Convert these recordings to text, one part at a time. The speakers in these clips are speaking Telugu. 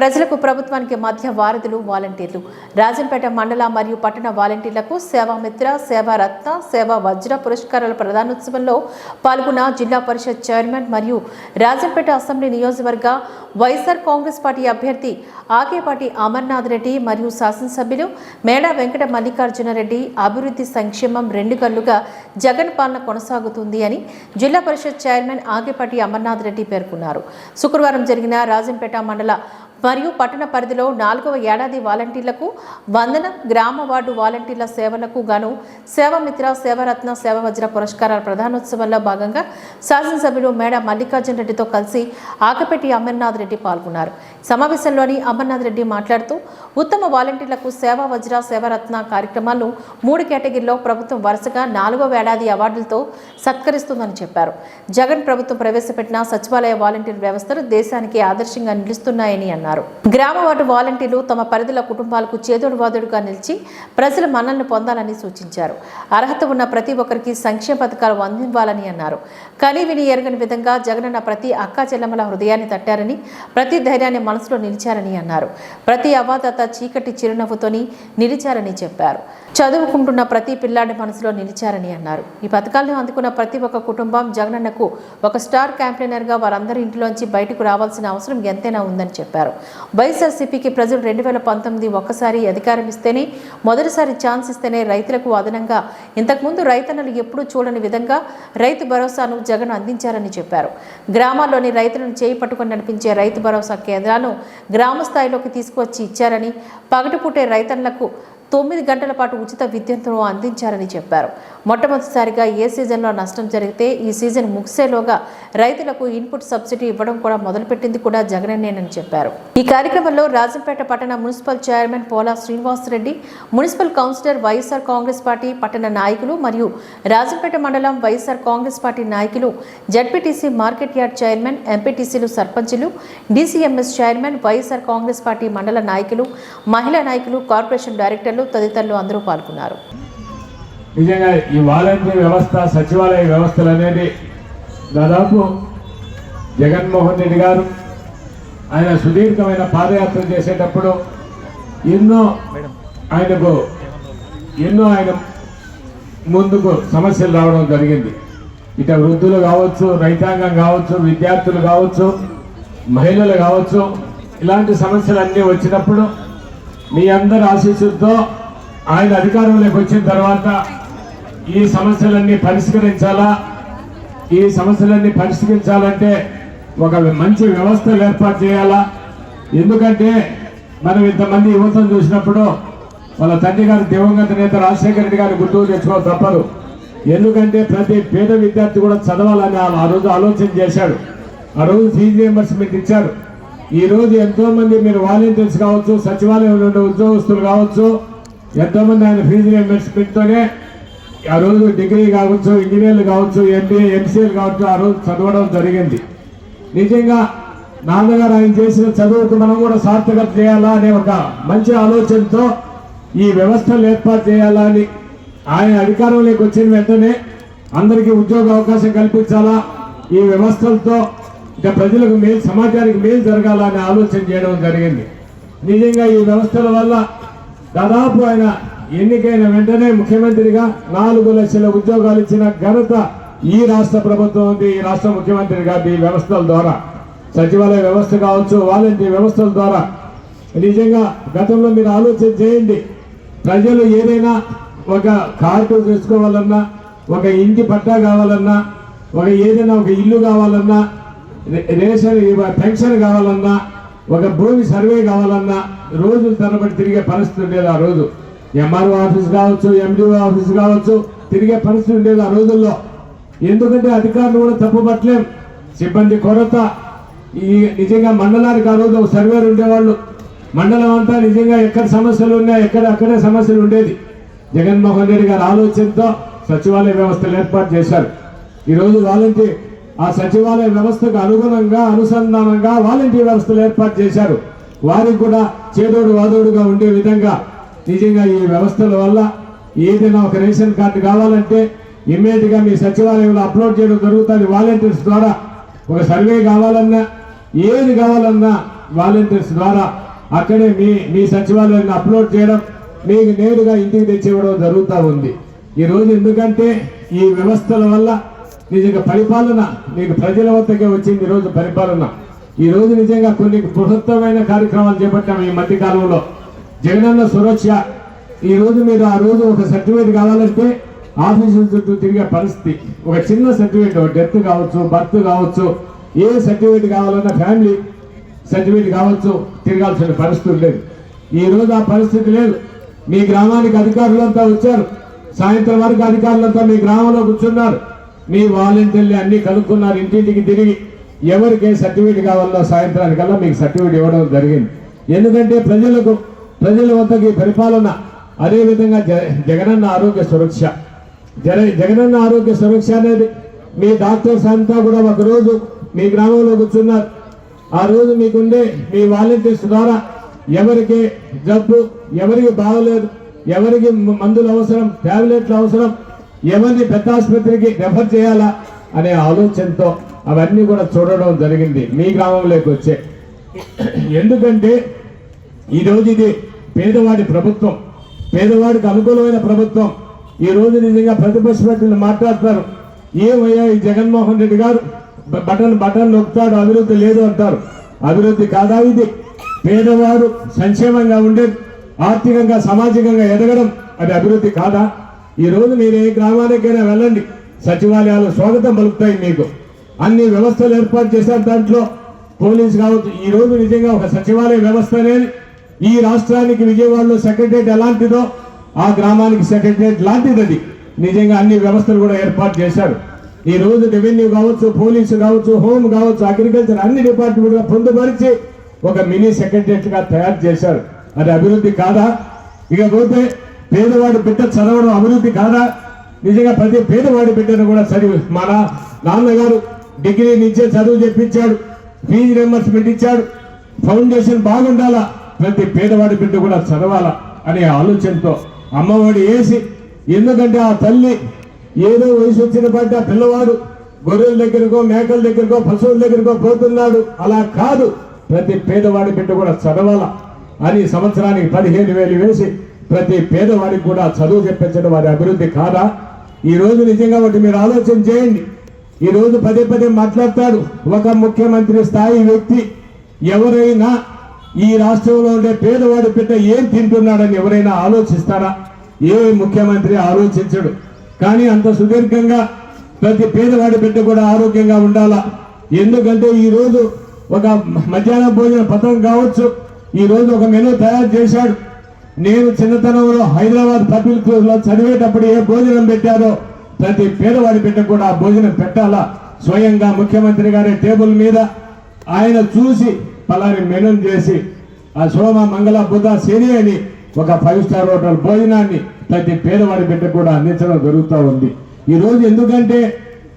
ప్రజలకు ప్రభుత్వానికి మధ్య వారధులు వాలంటీర్లు. రాజంపేట మండల మరియు పట్టణ వాలంటీర్లకు సేవామిత్ర సేవారత్న సేవా వజ్ర పురస్కారాల ప్రధానోత్సవంలో పాల్గొన్న జిల్లా పరిషత్ చైర్మన్ మరియు రాజంపేట అసెంబ్లీ నియోజకవర్గ వైఎస్ఆర్ కాంగ్రెస్ పార్టీ అభ్యర్థి ఆకేపాటి అమర్నాథ్ రెడ్డి మరియు శాసనసభ్యులు మేడా వెంకట మల్లికార్జునరెడ్డి అభివృద్ధి సంక్షేమం రెండు కళ్ళుగా జగన్ పాలన కొనసాగుతుంది అని జిల్లా పరిషత్ చైర్మన్ ఆకేపాటి అమర్నాథ్ రెడ్డి పేర్కొన్నారు. శుక్రవారం జరిగిన రాజంపేట మండల మరియు పట్టణ పరిధిలో నాలుగవ ఏడాది వాలంటీర్లకు వందన గ్రామ వార్డు వాలంటీర్ల సేవలకు గాను సేవమిత్ర సేవరత్న సేవవజ్ర పురస్కారాల ప్రధానోత్సవంలో భాగంగా శాసనసభ్యులు మేడ మల్లికార్జున రెడ్డితో కలిసి ఆకపెట్టి అమర్నాథ్ రెడ్డి పాల్గొన్నారు. సమావేశంలోని అమర్నాథ్ రెడ్డి మాట్లాడుతూ ఉత్తమ వాలంటీర్లకు సేవా వజ్ర సేవరత్న కార్యక్రమాలను మూడు కేటగిరీలో ప్రభుత్వం వరుసగా నాలుగో ఏడాది అవార్డులతో సత్కరిస్తుందని చెప్పారు. జగన్ ప్రభుత్వం ప్రవేశపెట్టిన సచివాలయ వాలంటీర్ వ్యవస్థలు దేశానికి ఆదర్శంగా నిలుస్తున్నాయని అన్నారు. గ్రామ వార్డు వాలంటీర్లు తమ పరిధిలో కుటుంబాలకు చేదోడు వాదుడుగా నిలిచి ప్రజల మన్నలను పొందాలని సూచించారు. అర్హత ఉన్న ప్రతి ఒక్కరికి సంక్షేమ పథకాలు అందివ్వాలని అన్నారు. కనీ విని ఎరగని విధంగా జగనన్న ప్రతి అక్కా చెల్లెమ్మల హృదయాన్ని తట్టారని ప్రతి ధైర్యాన్ని మనసులో నిలిచారని అన్నారు. ప్రతి అవాదత చీకటి చిరునవ్వుతోని నిలిచారని చెప్పారు. చదువుకుంటున్న ప్రతి పిల్లాడి మనసులో నిలిచారని అన్నారు. ఈ పథకాలను అందుకున్న ప్రతి ఒక్క కుటుంబం జగనన్నకు ఒక స్టార్ క్యాంపెయినర్గా వారందరి ఇంటిలోంచి బయటకు రావాల్సిన అవసరం ఎంతైనా ఉందని చెప్పారు. వైఎస్ఆర్సీపీకి ప్రజలు రెండు వేల పంతొమ్మిది ఒక్కసారి అధికారం ఇస్తేనే మొదటిసారి ఛాన్స్ ఇస్తేనే రైతులకు అదనంగా ఇంతకుముందు రైతన్నలు ఎప్పుడూ చూడని విధంగా రైతు భరోసాను జగన్ అందించారని చెప్పారు. గ్రామాల్లోని రైతులను చేయి పట్టుకొని నడిపించే రైతు భరోసా కేంద్రాలను గ్రామ స్థాయిలోకి తీసుకువచ్చి ఇచ్చారని పగటిపూటే రైతన్నలకు తొమ్మిది గంటల పాటు ఉచిత విద్యుత్తును అందించారని చెప్పారు. మొట్టమొదటిసారిగా ఏ సీజన్లో నష్టం జరిగితే ఈ సీజన్ ముగిసేలోగా రైతులకు ఇన్పుట్ సబ్సిడీ ఇవ్వడం కూడా మొదలుపెట్టింది కూడా జగనన్నేనని చెప్పారు. ఈ కార్యక్రమంలో రాజంపేట పట్టణ municipal chairman Pola Srinivasareddy municipal councillor YSR Congress party పట్టణ నాయకులు మరియు రాజంపేట మండలం వైఎస్ఆర్ కాంగ్రెస్ పార్టీ నాయకులు జడ్పీటీసీ మార్కెట్ యార్డ్ చైర్మన్ ఎంపీటీసీలు సర్పంచులు DCMS chairman YSR Congress party మండల నాయకులు మహిళా నాయకులు కార్పొరేషన్ డైరెక్టర్ డైరెక్టర్లు తదితరులు అందరూ పాల్గొన్నారు. నిజంగా ఈ వాలంటీర్ వ్యవస్థ సచివాలయ వ్యవస్థలు అనేది దాదాపు జగన్మోహన్ రెడ్డి గారు ఆయన సుదీర్ఘమైన పాదయాత్ర చేసేటప్పుడు ఎన్నో ఆయనకు ఎన్నో ఆయన ముందుకు సమస్యలు రావడం జరిగింది. ఇక వృద్ధులు కావచ్చు రైతాంగం కావచ్చు విద్యార్థులు కావచ్చు మహిళలు కావచ్చు ఇలాంటి సమస్యలు అన్నీ వచ్చినప్పుడు మీ అందరి ఆశీస్సులతో ఆయన అధికారంలోకి వచ్చిన తర్వాత ఈ సమస్యలన్నీ పరిష్కరించాలా? ఈ సమస్యలన్నీ పరిష్కరించాలంటే ఒక మంచి వ్యవస్థలు ఏర్పాటు చేయాలా? ఎందుకంటే మనం ఇంతమంది యువతను చూసినప్పుడు వాళ్ళ తండ్రి గారు దివంగత నేత రాజశేఖర రెడ్డి గారి గుర్తుకు తెచ్చుకో తప్పదు. ఎందుకంటే ప్రతి పేద విద్యార్థి కూడా చదవాలని ఆ- ఆ రోజు ఆలోచన చేశాడు. ఆ రోజు ఫీజు రియంబర్స్మెంట్ ఇచ్చారు. ఈరోజు ఎంతోమంది ఎంతో మంది మీరు వాలంటీర్స్ కావచ్చు సచివాలయంలో ఉండే ఉద్యోగస్తులు కావచ్చు ఎంతో మంది ఆయన ఫీజు రియంబర్స్మెంట్తోనే ఆ రోజు డిగ్రీ కావచ్చు ఇంజనీర్లు కావచ్చు ఎంబీఏ ఎంసీఏలు కావచ్చు ఆ రోజు చదవడం జరిగింది. నిజంగా నాన్నగారు ఆయన చేసిన చదువుకు మనం కూడా సార్థకత చేయాలా అనే ఒక మంచి ఆలోచనతో ఈ వ్యవస్థలు ఏర్పాటు చేయాలా అని ఆయన అధికారంలోకి వచ్చిన వెంటనే అందరికీ ఉద్యోగ అవకాశం కల్పించాలా ఈ వ్యవస్థలతో ఇక ప్రజలకు మేలు సమాజానికి మేలు జరగాలనే ఆలోచన చేయడం జరిగింది. నిజంగా ఈ వ్యవస్థల వల్ల దాదాపు ఆయన ఎన్నికైన వెంటనే ముఖ్యమంత్రిగా నాలుగు లక్షల ఉద్యోగాలు ఇచ్చిన ఘనత ఈ రాష్ట్ర ప్రభుత్వం ఉంది ఈ రాష్ట్ర ముఖ్యమంత్రి గారి ఈ వ్యవస్థల ద్వారా. సచివాలయ వ్యవస్థ కావచ్చు వాలంటీర్ వ్యవస్థల ద్వారా. నిజంగా గతంలో మీరు ఆలోచన చేయండి. ప్రజలు ఏదైనా ఒక కార్డు తీసుకోవాలన్నా ఒక ఇంటి పట్టా కావాలన్నా ఒక ఏదైనా ఒక ఇల్లు కావాలన్నా రేషన్ పెన్షన్ కావాలన్నా ఒక భూమి సర్వే కావాలన్నా రోజులు తరబడి తిరిగే పరిస్థితి ఉండేది ఆ రోజు. ఎంఆర్ఓ ఆఫీస్ కావచ్చు ఎండిఓ ఆఫీస్ కావచ్చు తిరిగే పరిస్థితి ఉండేది ఆ రోజుల్లో. ఎందుకంటే అధికారులు కూడా తప్పుపట్టలేం. సిబ్బంది కొరత. ఈ నిజంగా మండలానికి ఆ రోజు ఒక సర్వేర్ ఉండేవాళ్ళు. మండలం అంతా నిజంగా ఎక్కడ సమస్యలు ఉన్నాయి ఎక్కడ అక్కడే సమస్యలు ఉండేది. జగన్మోహన్ రెడ్డి గారి ఆలోచనతో సచివాలయ వ్యవస్థలు ఏర్పాటు చేశారు. ఈరోజు వాలంటీర్ ఆ సచివాలయ వ్యవస్థకు అనుగుణంగా అనుసంధానంగా వాలంటీర్ వ్యవస్థలు ఏర్పాటు చేశారు. వారికి కూడా చేదోడు వాదోడుగా ఉండే విధంగా నిజంగా ఈ వ్యవస్థల వల్ల ఏదైనా ఒక రేషన్ కార్డు కావాలంటే ఇమ్మీడియట్గా మీ సచివాలయంలో అప్లోడ్ చేయడం జరుగుతుంది. వాలంటీర్స్ ద్వారా ఒక సర్వే కావాలన్నా ఏది కావాలన్నా వాలంటీర్స్ ద్వారా అక్కడే మీ మీ సచివాలయాన్ని అప్లోడ్ చేయడం మీకు నేరుగా ఇంటికి తెచ్చివ్వడం జరుగుతూ ఉంది. ఈ రోజు ఎందుకంటే ఈ వ్యవస్థల వల్ల నిజంగా పరిపాలన మీకు ప్రజల వద్దకే వచ్చింది ఈ రోజు పరిపాలన. ఈ రోజు నిజంగా కొన్ని బృహత్తమైన కార్యక్రమాలు చేపట్టాము ఈ మధ్య కాలంలో జగనన్న సురక్ష ఈ రోజు మీరు ఆ రోజు ఒక సర్టిఫికేట్ కావాలంటే ఆఫీసు చుట్టూ తిరిగే పరిస్థితి. ఒక చిన్న సర్టిఫికేట్ డెత్ కావచ్చు బర్త్ కావచ్చు ఏ సర్టిఫికేట్ కావాలన్నా ఫ్యామిలీ సర్టిఫికేట్ కావచ్చు తిరగాల్సిన పరిస్థితి లేదు. ఈ రోజు ఆ పరిస్థితి లేదు. మీ గ్రామానికి అధికారులంతా వచ్చారు. సాయంత్రం వరకు అధికారులంతా మీ గ్రామంలో కూర్చున్నారు. మీ వాలంటీర్లు అన్ని కనుక్కున్నారు ఇంటింటికి తిరిగి. ఎవరికి సర్టిఫికేట్ కావాలో సాయంత్రానికల్లా మీకు సర్టిఫికేట్ ఇవ్వడం జరిగింది. ఎందుకంటే ప్రజలకు ప్రజల వద్దకి పరిపాలన అదేవిధంగా జ జగనన్న ఆరోగ్య సురక్ష. జగ జగనన్న ఆరోగ్య సురక్ష అనేది మీ డాక్టర్స్ అంతా కూడా ఒక రోజు మీ గ్రామంలో కూర్చున్నారు. ఆ రోజు మీకుండే మీ వాలంటీర్స్ ద్వారా ఎవరికి జబ్బు ఎవరికి బాగలేదు ఎవరికి మందులు అవసరం టాబ్లెట్లు అవసరం ఎవరిని పెద్ద ఆసుపత్రికి రెఫర్ చేయాలా అనే ఆలోచనతో అవన్నీ కూడా చూడడం జరిగింది. మీ గ్రామంలోకి వచ్చే. ఎందుకంటే ఈ ఇది పేదవాడి ప్రభుత్వం. పేదవాడికి అనుకూలమైన ప్రభుత్వం. ఈ రోజు నిజంగా ప్రతిపక్ష పార్టీలు మాట్లాడతారు. ఏమయ్యా ఈ జగన్మోహన్ రెడ్డి గారు? బటన్ బటన్ నొక్కుతాడు అభివృద్ధి లేదు అంటారు. అభివృద్ధి కాదా ఇది? పేదవారు సంక్షేమంగా ఉండేది ఆర్థికంగా సామాజికంగా ఎదగడం అది అభివృద్ధి కాదా? ఈ రోజు మీరు ఏ గ్రామానికైనా వెళ్ళండి. సచివాలయాలు స్వాగతం పలుకుతాయి మీకు. అన్ని వ్యవస్థలు ఏర్పాటు చేశారు దాంట్లో. పోలీస్ కావచ్చు ఈ రోజు నిజంగా ఒక సచివాలయ వ్యవస్థ ఈ రాష్ట్రానికి విజయవాడలో సెక్రటరియట్ ఎలాంటిదో ఆ గ్రామానికి సెక్రటరియట్ లాంటిది అది. నిజంగా అన్ని వ్యవస్థలు కూడా ఏర్పాటు చేశారు. ఈ రోజు రెవెన్యూ కావచ్చు పోలీసు కావచ్చు హోమ్ కావచ్చు అగ్రికల్చర్ అన్ని డిపార్ట్మెంట్ పొందుపరిచి ఒక మినీ సెక్రటరియట్గా తయారు చేశారు. అది అభివృద్ధి కాదా? ఇక పోతే పేదవాడి బిడ్డ చదవడం అభివృద్ధి కాదా? నిజంగా ప్రతి పేదవాడి బిడ్డను కూడా చదివి మన నాన్నగారు డిగ్రీ నుంచే చదువు చెప్పించాడు ఫీజు రియంబర్స్మెంట్ ఇచ్చాడు ఫౌండేషన్ బాగుండాలా? ప్రతి పేదవాడి బిడ్డ కూడా చదవాలా అనే ఆలోచనతో అమ్మఒడి వేసి ఎందుకంటే ఆ తల్లి ఏదో వయసు వచ్చిన పడ్డ పిల్లవాడు గొర్రెల దగ్గరకో మేకల దగ్గరకో పశువుల దగ్గరకో పోతున్నాడు. అలా కాదు ప్రతి పేదవాడి బిడ్డ కూడా చదవాలా అని సంవత్సరానికి పదిహేను వేలు వేసి ప్రతి పేదవాడికి కూడా చదువు చెప్పించడం వారి అభివృద్ధి కాదా? ఈ రోజు నిజంగా ఒకటి మీరు ఆలోచన చేయండి. ఈ రోజు పదే పదే మాట్లాడతాడు ఒక ముఖ్యమంత్రి స్థాయి వ్యక్తి. ఎవరైనా ఈ రాష్ట్రంలో ఉండే పేదవాడి బిడ్డ ఏం తింటున్నాడని ఎవరైనా ఆలోచిస్తారా? ఏ ముఖ్యమంత్రి ఆలోచించడు. కానీ అంత సుదీర్ఘంగా ప్రతి పేదవాడి బిడ్డ కూడా ఆరోగ్యంగా ఉండాలా? ఎందుకంటే ఈరోజు ఒక మధ్యాహ్న భోజన పథకం కావచ్చు. ఈరోజు ఒక మెనూ తయారు చేశాడు. నేను చిన్నతనంలో హైదరాబాద్ పబ్లిక్ స్కూల్లో చదివేటప్పుడు ఏ భోజనం పెట్టారో ప్రతి పేదవాడి బిడ్డ కూడా ఆ భోజనం పెట్టాలా? స్వయంగా ముఖ్యమంత్రి గారి టేబుల్ మీద ఆయన చూసి పలాని మెనూ చేసి ఆ సోమ మంగళ బుధ శని అని ఒక ఫైవ్ స్టార్ హోటల్ భోజనాన్ని ప్రతి పేదవాడి బిడ్డ కూడా అందించడం జరుగుతూ ఉంది. ఈ రోజు ఎందుకంటే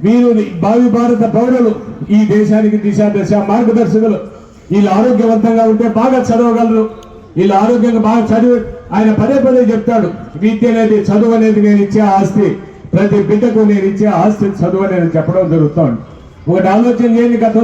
వీరు భావి భారత పౌరులు ఈ దేశానికి దిశ దశ మార్గదర్శకులు వీళ్ళు ఆరోగ్యవంతంగా ఉంటే బాగా చదవగలరు. వీళ్ళు ఆరోగ్యంగా బాగా చదివి ఆయన పదే పదే చెప్తాడు విద్య అనేది చదువు అనేది నేను ఇచ్చే ఆస్తి ప్రతి బిడ్డకు నేను ఇచ్చే ఆస్తి చదువు అనేది చెప్పడం జరుగుతుంది. ఒకటి ఆలోచన చేయండి కథ